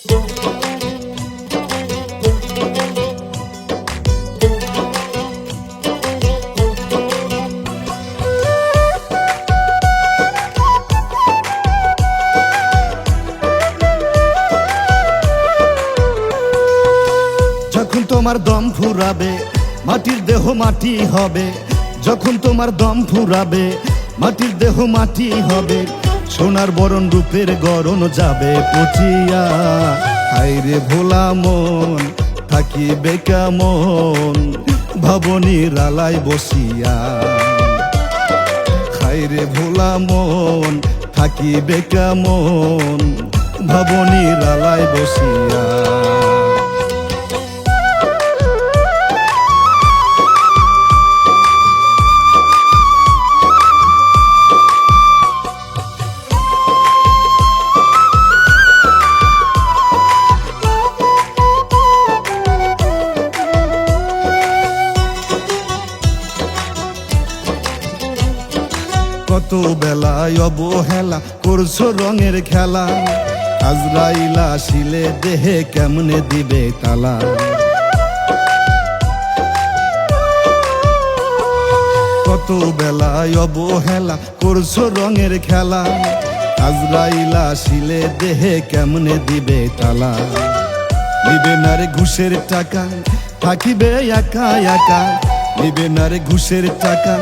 যখন তোমার দম ফুরাবে, মাটির দেহ মাটি হবে। যখন তোমার দম ফুরাবে, মাটির দেহ মাটি হবে। সোনার বরণ রূপের গরণ যাবে পচিয়া। হাইরে ভোলা মন, থাকিবে কেমন? ভবনীর আলায় বসিয়া। খাইরে ভোলা মন, থাকিবে কেমন? ভবনীর আলায় বসিয়া। কত বেলায় অবহেলা করছ রঙের খেলা। আজরাইলা শিলে দেহে কেমনে দিবে তালা? কত বেলায় অবহেলা করছ রঙের খেলা। আজরাইলা শিলে দেহে কেমনে দিবে তালা? নিবে না রে ঘুষের টাকা, থাকিবে একা একা। নিবে না রে ঘুষের টাকা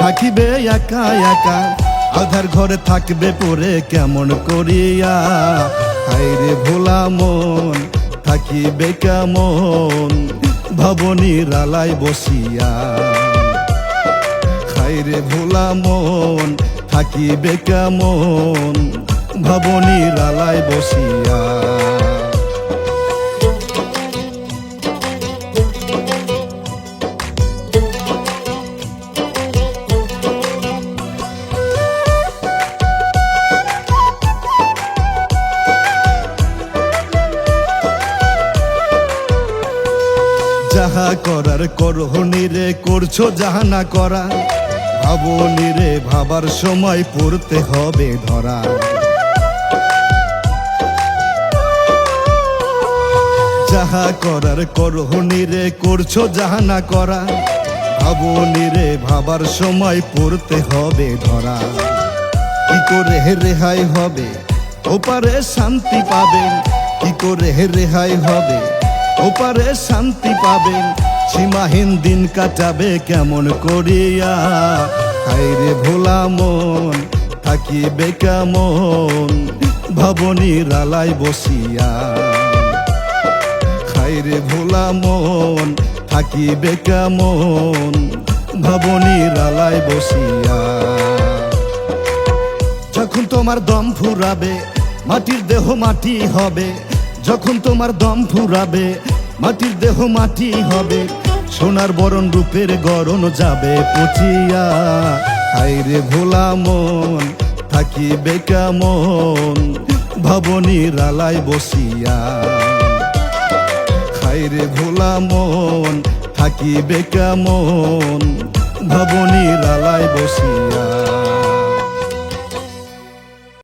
থাকিবে একা একা, আধার ঘরে থাকবে পরে কেমন করিয়া? হাইরে ভোলা মন, থাকিবে কেমন? ভবনীর আলায় বসিয়া। খাইরে ভোলা মন, থাকিবে কেমন? ভবনীর আলায় বসিয়া। যাহা করার করহনি রে করছ যাহা না করা। ভাবনি রে ভাবার সময় পড়তে হবে ধরা। যাহা করার করহনি রে করছ যাহা না করা। ভাবনি রে ভাবার সময় পড়তে হবে ধরা। কি করে রেহাই হবে? ওপারে শান্তি পাবে। কি করে রেহাই হবে? ওপারে শান্তি পাবেন, সীমাহীন দিন কাটাবে কেমন করিয়া? হাইরে ভোলা মন, থাকিবে কেমন? ভবনীর আলায় বসিয়া। খাইরে ভোলা মন, থাকিবে কেমন? ভবনীর আলায় বসিয়া। যখন তোমার দম ফুরাবে, মাটির দেহ মাটি হবে যখন তোমার দম ফুরাবে, মাটির দেহ মাটি হবে, সোনার বরণ রূপের গরণ যাবে পচিয়া। হাইরে ভোলা মন, থাকিবে কেমন, ভবনীর আলায় বসিয়া। খাইরে ভোলা মন, থাকিবে কেমন, ভবনীর আলায় বসিয়া।